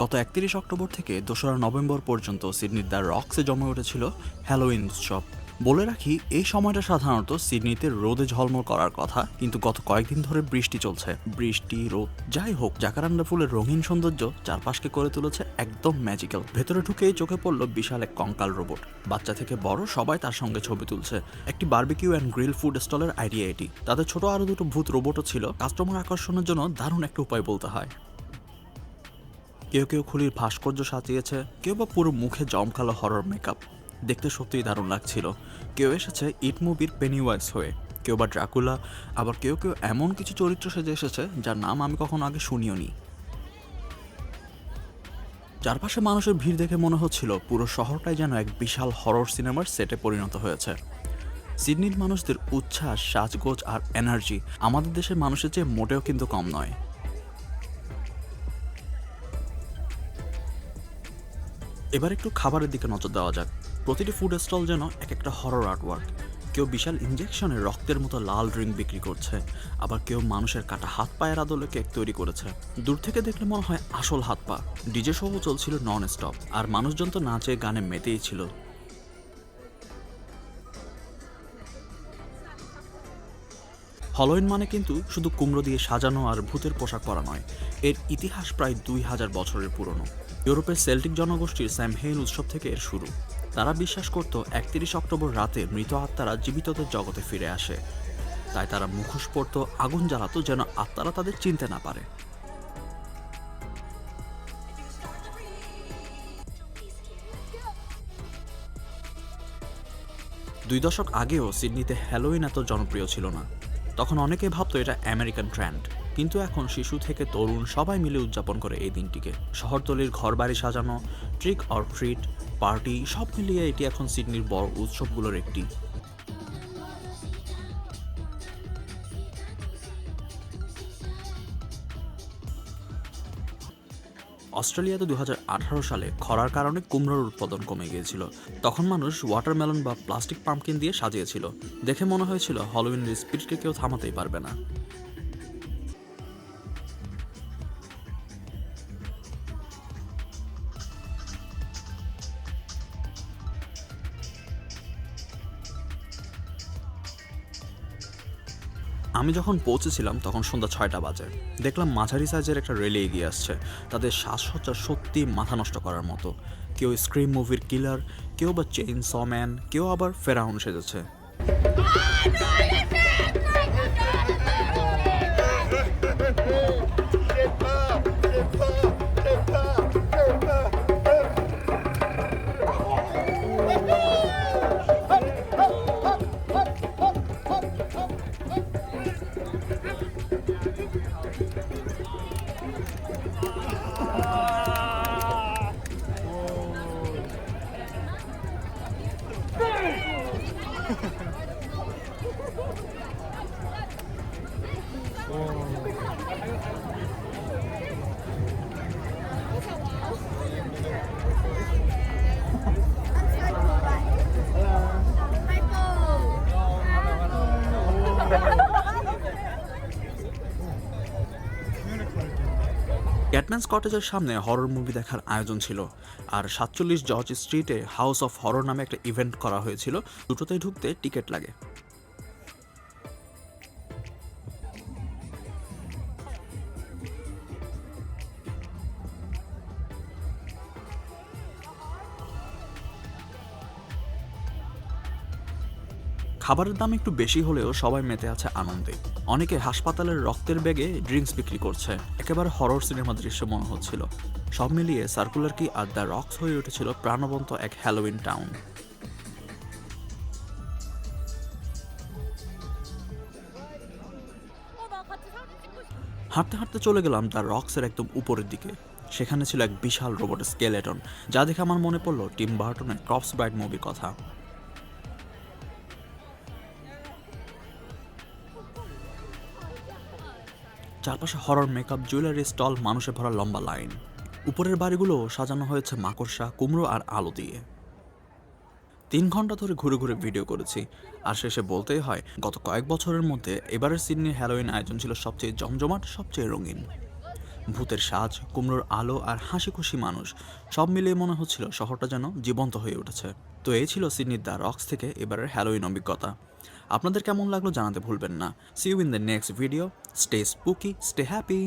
গত একত্রিশ অক্টোবর থেকে দোসরা নভেম্বর পর্যন্ত সিডনির দ্য রক্সে জমে উঠেছিল হ্যালোইন উৎসব। বলে রাখি, এই সময়টা সাধারণত সিডনিতে রোদে ঝলমল করার কথা, কিন্তু গত কয়েকদিন ধরে বৃষ্টি চলছে। বৃষ্টি, রোদ, যাই হোক জাকারান্ডা ফুলের রঙিন সৌন্দর্য চারপাশকে করে তুলেছে একদম ম্যাজিক্যাল ভেতরে ঢুকেই চোখে পড়ল বিশাল এক কঙ্কাল রোবট বাচ্চা থেকে বড় সবাই তার সঙ্গে ছবি তুলছে। একটি বার্বিকিউ অ্যান্ড গ্রিল ফুড স্টলের আইডিয়া এটি। তাদের ছোট আরও দুটো ভূত রোবটও ছিল। কাস্টমার আকর্ষণের জন্য দারুণ একটা উপায় বলতে হয়। কেউ কেউ খুলির ভাস্কর্য সাজিয়েছে, কেউ বা পুরো মুখে জমকালো হরর মেকআপ দেখতে সত্যিই দারুণ লাগছিল। কেউ এসেছে ইট মুভির পেনিওয়াইস হয়ে, কেউ বা ড্রাকুলা আবার কেউ কেউ এমন কিছু চরিত্র সেজে এসেছে যার নাম আমি কখনো আগে শুনিও নি চারপাশে মানুষের ভিড় দেখে মনে হচ্ছিল পুরো শহরটাই যেন এক বিশাল হরর সিনেমার সেটে পরিণত হয়েছে। সিডনির মানুষদের উচ্ছ্বাস, সাজগোজ আর এনার্জি আমাদের দেশের মানুষের চেয়ে মোটেও কিন্তু কম নয়। এবার একটু খাবারের দিকে নজর দেওয়া যাক। প্রতিটি ফুড স্টল যেন এক একটা হরর আর্টওয়ার্ক কেউ বিশাল ইঞ্জেকশনে রক্তের মতো লাল ড্রিঙ্ক বিক্রি করছে, আবার কেউ মানুষের কাটা হাত পায়ের আদলে কেক তৈরি করেছে। দূর থেকে দেখলে মনে হয় আসল হাত পা। ডিজে শো চলছিল নন স্টপ আর মানুষজন তো নাচে, গানে মেতেই ছিল। হলোইন মানে কিন্তু শুধু কুমড়ো দিয়ে সাজানো আর ভূতের পোশাক পরা নয়। এর ইতিহাস প্রায় দুই হাজার বছরের পুরনো। ইউরোপের সেল্টিক জনগোষ্ঠীর স্যামহেইন উৎসব থেকে এর শুরু। তারা বিশ্বাস করত, একত্রিশ অক্টোবর রাতে মৃত আত্মারা জীবিতদের জগতে ফিরে আসে। তাই তারা মুখোশ পরত, আগুন জ্বালাতো যেন আত্মারা তাদের চিনতে না পারে। দুই দশক আগেও সিডনিতে হ্যালোইন এত জনপ্রিয় ছিল না। তখন অনেকে ভাবতো এটা আমেরিকান ট্রেন্ড। কিন্তু এখন শিশু থেকে তরুণ সবাই মিলে উদযাপন করে এই দিনটিকে। শহরতলির ঘরবাড়ি সাজানো ট্রিক অর ট্রিট পার্টি সব মিলিয়ে এটি এখন সিডনির বড় উৎসবগুলোর একটি। অস্ট্রেলিয়াতে দু হাজার আঠারো সালে খরার কারণে কুমড়োর উৎপাদন কমে গিয়েছিল। তখন মানুষ ওয়াটারমেলন বা প্লাস্টিক পাম্পকিন দিয়ে সাজিয়েছিল। দেখে মনে হয়েছিল হলোউইনের স্পিরিটকে কেউ থামাতেই পারবে না। আমি যখন পৌঁছেছিলাম তখন সন্ধ্যা ছয়টা বাজে। দেখলাম মাঝারি সাইজের একটা রেলে এগিয়ে আসছে। তাদের শ্বাসসজ্জা সত্যি মাথা নষ্ট করার মতো। কেউ স্ক্রিম মুভির কিলার কেউ বা চেইন সম্যান কেউ আবার ফেরাউন সেজেছে। ক্যাটম্যান্স কটেজের সামনে হরর মুভি দেখার আয়োজন ছিল। আর সাতচল্লিশ জর্জ স্ট্রিটে হাউস অফ হরর নামে একটা ইভেন্ট করা হয়েছিল। দুটোতেই ঢুকতে টিকিট লাগে। খাবারের দাম একটু বেশি হলেও সবাই মেতে আছে আনন্দে। অনেকে হাসপাতালের রক্তের ব্যাগে ড্রিঙ্কস বিক্রি করছে। একেবারে হরর সিনেমা দৃশ্য মনে হচ্ছিল। সব মিলিয়ে সার্কুলার কি আর দ্য রক্স হয়ে উঠেছিল প্রাণবন্ত এক হ্যালোইন টাউন হাঁটতে হাঁটতে চলে গেলাম দ্য রক্সের একদম উপরের দিকে। সেখানে ছিল এক বিশাল রোবট স্কেলেটন যা দেখে আমার মনে পড়ল টিম বার্টনের ক্রপস ব্রাইড মুভির কথা। চারপাশে হরর মেকআপ জুয়েলারি স্টল মানুষে ভরা লম্বা লাইন উপরের বাড়িগুলো সাজানো হয়েছে মাকড়সা, কুমড়ো আর আলো দিয়ে। তিন ঘণ্টা ধরে ঘুরে ঘুরে ভিডিও করেছি। আর শেষে বলতেই হয়, গত কয়েক বছরের মধ্যে এবারের সিডনির হ্যালোইন আয়োজন ছিল সবচেয়ে জমজমাট, সবচেয়ে রঙিন। ভূতের সাজ, কুমড়োর আলো আর হাসি খুশি মানুষ, সব মিলিয়ে মনে হচ্ছিল শহরটা যেন জীবন্ত হয়ে উঠেছে। তো এই ছিল সিডনির দ্য রক্স থেকে এবারের হ্যালোইন অভিজ্ঞতা। আপনাদের কেমন লাগল জানাতে ভুলবেন না। See you in the next video stay spooky stay happy